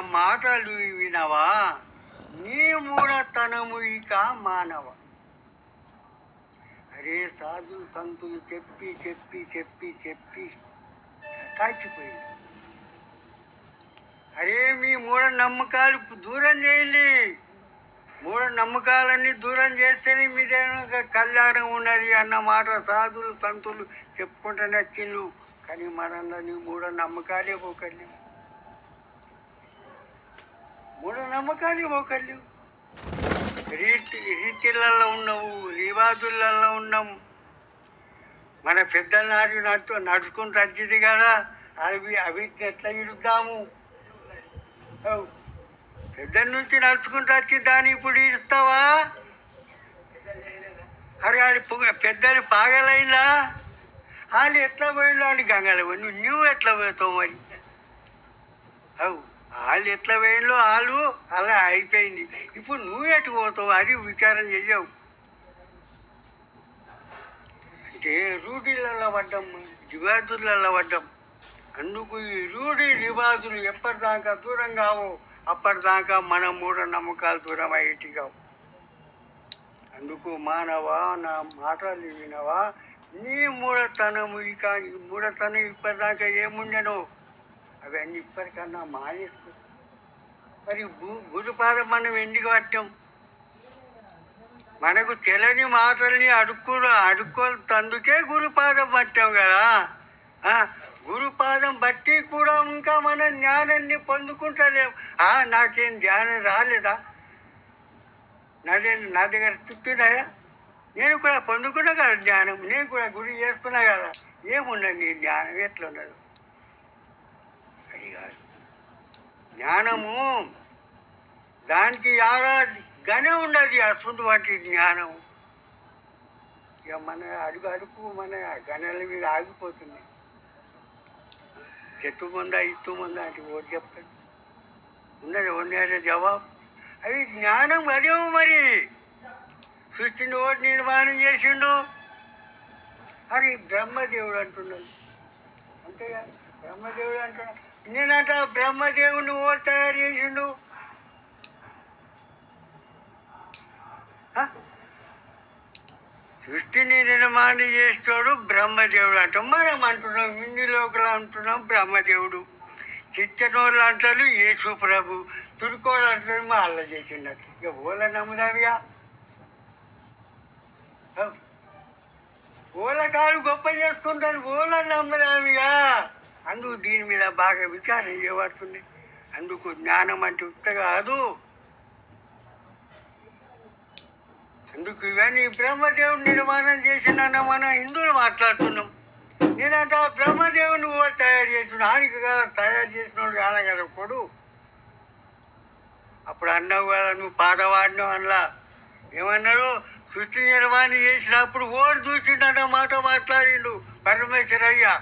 మాటలు వినవా? నీ మూఢతనము ఇక మానవ? అరే సాధు సంతులు చెప్పి చెప్పి చెప్పి చెప్పి కాచిపోయింది. అరే మీ మూఢ నమ్మకాలు దూరం చేయండి. మూఢ నమ్మకాలన్నీ దూరం చేస్తేనే మీరేమో కళ్యాణం ఉన్నది అన్న మాట సాధులు సంతులు చెప్పుకుంటూ నచ్చిండు కానీ మనందరినీ మూఢ నమ్మకాలే పోకళ్ళు మూఢ నమ్మకాలే పోకళ్ళు రీతి రీతిలలో ఉన్నావు రివాజులలో ఉన్నాం. మన పెద్దనాడు నాతో నడుచు నడుచుకుంటూ కదా అవి అవిటిని ఎట్లా ఇడుద్దాము? అవు. పెద్దల నుంచి నడుచుకుంటూ వచ్చి దాన్ని ఇప్పుడు ఇస్తావా అరే ఆడి పొగ పెద్దలు పాగలైలా వాళ్ళు ఎట్లా పోయిందా అని గంగలు నువ్వు నువ్వు ఎట్లా పోతావు మరి? అవు వాళ్ళు ఎట్లా పోయినో వాళ్ళు అలా అయిపోయింది. ఇప్పుడు నువ్వు ఎటు పోతావు? అది విచారం చెయ్యవు. అంటే రూఢీలలో పడ్డం దివాదులలో పడ్డం. అందుకు ఈ రూఢి రివాజులు ఎప్పటిదాకా దూరం కావు అప్పటిదాకా మన మూఢ నమ్మకాలు దూరం అయ్యేటి కావు. అందుకు మానవా నా మాటలు వినవా? నీ మూఢతనము ఇక మూఢతనం ఇప్పటిదాకా ఏముండెనో? అవన్నీ ఇప్పటికన్నా మానేసుకో. మరి గు గురుపాదం మనం ఎందుకు పట్టాం మనకు తెలని మాటల్ని అడుక్కు అడుక్కోతందుకే గురుపాదం పట్టాం కదా. ఆ, గురుపాదం బట్టి కూడా ఇంకా మన జ్ఞానాన్ని పొందుకుంటలేం. ఆ, నాకేం ధ్యానం రాలేదా? నాదే నా దగ్గర తిప్పినాయా? నేను కూడా పొందుకున్నా కదా జ్ఞానం. నేను కూడా గురి చేసుకున్నా కదా. ఏమున్నది నీ జ్ఞానం? ఎట్లున్నది? అది కాదు జ్ఞానము దానికి ఆడా గనే ఉండదు అసలు వాటి జ్ఞానం ఇక మన అడుగు అడుగు మన గణల మీద ఆగిపోతుంది. చెట్టు ముందా ఇత్తు ముందా అంటే ఓటు చెప్తాడు ఉన్నది ఉన్నదే జవాబు. అది జ్ఞానం అదేమో మరి. సృష్టిని ఓటు నిర్మాణం చేసిండు? అది బ్రహ్మదేవుడు అంటున్నాడు. అంతేగా బ్రహ్మదేవుడు అంటున్నాడు. నేనట బ్రహ్మదేవుని ఓటు తయారు చేసిండు. సృష్టిని నిర్మాణం చేస్తాడు బ్రహ్మదేవుడు అంటాం. మనం అంటున్నాం మిన్ని లోకలు అంటున్నాం బ్రహ్మదేవుడు. చిచ్చనోళ్ళు అంటారు యేసు ప్రభు. తురుకోళ్ళు అంటారు మా అల్ల చేసిండట. ఇక ఓల నమ్ముదావ్యా ఓల కాదు గొప్ప చేసుకుంటారు ఓల నమ్మదామిగా అందుకు దీని మీద బాగా విచారం చేయబడుతుంది. అందుకు జ్ఞానం అంటే ఉత్త కాదు. అందుకు ఇవన్నీ బ్రహ్మదేవుడు నిర్మాణం చేసిన మనం హిందువులు మాట్లాడుతున్నాం. నేనంట బ్రహ్మదేవుని కూడా తయారు చేసిన ఆయనకి కదా తయారు చేసినోడు కాదా కదా కొడు. అప్పుడు అన్నావు కదా నువ్వు పాట పాడినావు అందులో ఏమన్నాడు? సృష్టి నిర్మాణం చేసినప్పుడు ఓడి చూసిండన్న మాట మాట్లాడిండు పరమేశ్వరయ్య.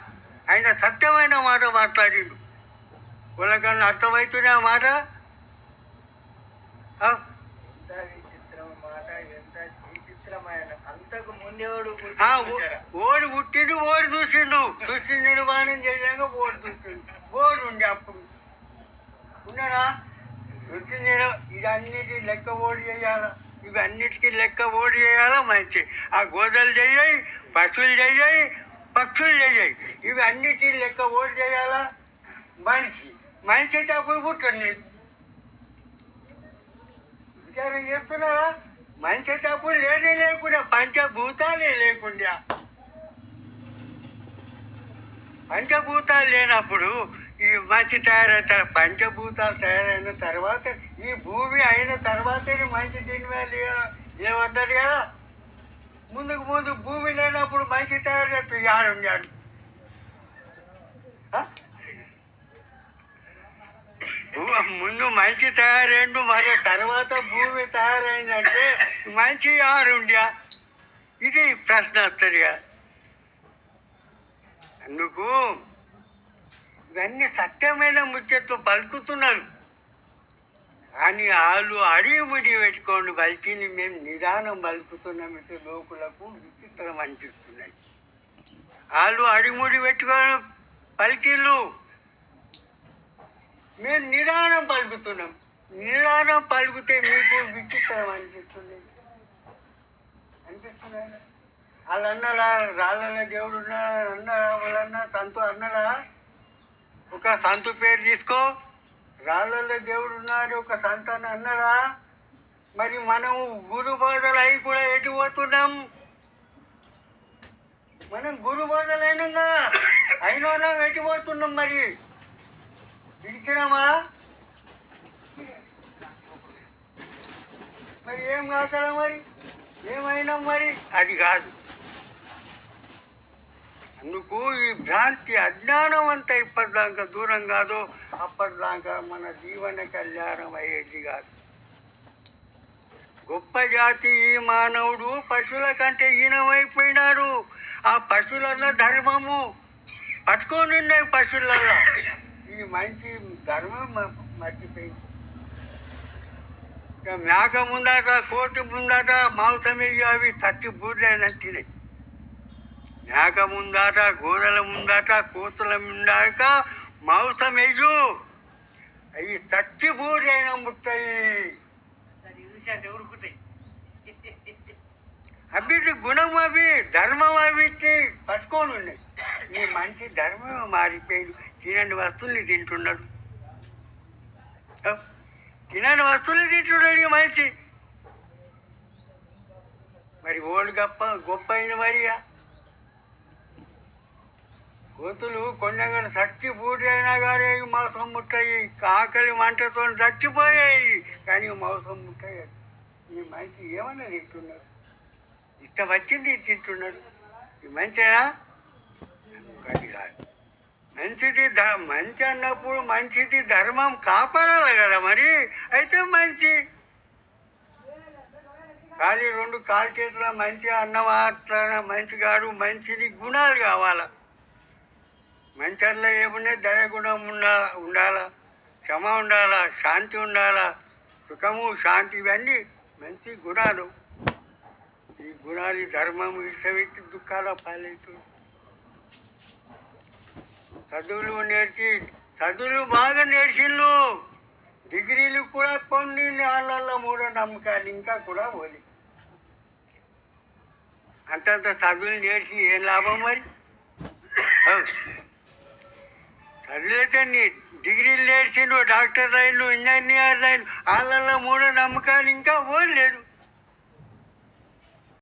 ఆయన సత్యమైన మాట మాట్లాడిండు. వాళ్ళకన్నా అర్థమవుతుంది ఆ మాట? మాట ఎంత ఓడి పుట్టిండు ఓడి చూసిండు. సృష్టి నిర్మాణం చేసాక ఓడి చూసిండు. ఓడి ఉండే అప్పుడు. ఉన్నాడా సృష్టి నిర్ ఇదన్నిటి లెక్క ఓడి చేయాలా. ఇవి అన్నిటికీ లెక్క ఓడి చేయాలా? మంచి. ఆ గోదలు చేయి పశువులు చేయి పక్షులు చెయ్యాయి ఇవి అన్నిటి లెక్క ఓడి చేయాలా? మనిషి. మనిషి అయితే అప్పుడు పుట్టండి విచారం చేస్తున్నారా మనిషి అయితే అప్పుడు లేనే లేకుండా పంచభూతాలే లేకుండా. పంచభూతాలు లేనప్పుడు ఈ మంచి తయారవుతారు పంచభూతాలు తయారైన తర్వాత ఈ భూమి అయిన తర్వాతనే మంచి దీని మీద లే- కదా. ముందుకు ముందు భూమి లేనప్పుడు మంచి తయారు యాడున్నాడు ఆ? ముందు మంచి తయారైండు మరి తర్వాత భూమి తయారైందంటే మంచి ఆడుండ్యా ఇది ప్రశ్న వస్తుంది అందుకు ఇవన్నీ సత్యమైన ముచ్చట్లు పలుకుతున్నారు. కానీ వాళ్ళు అడిగిముడి పెట్టుకోండి బలికిని మేము నిదానం పలుకుతున్నామంటే లోకులకు విచిత్రం అనిపిస్తున్నాయి. వాళ్ళు అడిముడి పెట్టుకొని పలికిళ్ళు. మేము నిదానం పలుకుతున్నాం. నిదానం పలుకుతే మీకు విచిత్రం అనిపిస్తుంది. అనిపిస్తున్నాయి. వాళ్ళు అన్నలా రాళ్ళ దేవుడు అన్న అన్నరా వాళ్ళన్నా సంతు అన్నలా ఒక సంతు పేరు తీసుకో. రాళ్ళల్లో దేవుడు ఉన్నాడు ఒక సంతానం అన్నాడా? మరి మనం గురు బోధలు అయి కూడా ఎటు పోతున్నాం? మనం గురు బోధలైనా అయినా అయినా ఎటు పోతున్నాం మరి? పిలిచినామా మరి ఏం కాకడా మరి? ఏమైనా మరి? అది కాదు. అందుకు ఈ భ్రాంతి అజ్ఞానం అంతా ఇప్పటిదాకా దూరం కాదు అప్పటిదాకా మన జీవన కళ్యాణం అయ్యేది కాదు. గొప్ప జాతి ఈ మానవుడు పశువుల కంటే హీనమైపోయినాడు. ఆ పశువులన్న ధర్మము. పట్టుకొని ఉన్నాయి పశువులలో ఈ మంచి ధర్మం మర్చిపోయింది. మేక ముందట కోటి ముందట మాంసమేయి అవి తట్టి బూడ్లేనంటినాయి మేక ముందట గోడల ముందట కోతుల ముందాక మాంసమేయు అవి తట్టి బూడైన ముట్టాయి అభివృద్ధి గుణం అవి ధర్మం అవిటి పట్టుకొని ఉన్నాయి. ఈ మంచి ధర్మం మారిపోయింది. తినని వస్తువుల్ని తింటున్నాడు. తినని వస్తువులు తింటున్నాడు ఈ మనిషి. మరి ఓళ్ళు గొప్ప గొప్ప అయిన మరియా? కోతులు కొండగా శక్తి బూడి అయినా కానీ మోసం ముట్టాయి. ఆకలి మంటతో చచ్చిపోయాయి. కానీ మోసం ముట్టాయి. ఈ మనిషి ఏమన్నా తింటున్నాడు ఇష్టం వచ్చింది తింటున్నాడు ఈ మంచిదా అది కాదు. మంచిది ధ మంచి అన్నప్పుడు మంచిది ధర్మం కాపాడాలి కదా మరి. అయితే మంచి. ఖాళీ రెండు కాలు చేతుల మంచి అన్నం అట్లా మంచి కాడు మంచిది గుణాలు కావాలా? మంచర్లో ఏమున్నాయి దయ గుణం ఉండా ఉండాలా? క్షమ ఉండాలా? శాంతి ఉండాలా? సుఖము శాంతి ఇవన్నీ మంచి గుణాలు. ఈ గుణాలు ధర్మం ఇష్టపెట్టి దుఃఖాల పాలేదు చదువులు నేర్చి చదువులు బాగా నేర్చిండు డిగ్రీలు కూడా పొంది వాళ్ళ మూడో నమ్మకాలు ఇంకా కూడా పోలి. అంతంత చదువులు నేర్చి ఏం లాభం మరి? ఔ. చదివితే నీ డిగ్రీలు నేర్చిండు డాక్టర్ రైలు ఇంజనీర్ రైలు వాళ్ళల్లో మూడో నమ్మకాలు ఇంకా పోలేదు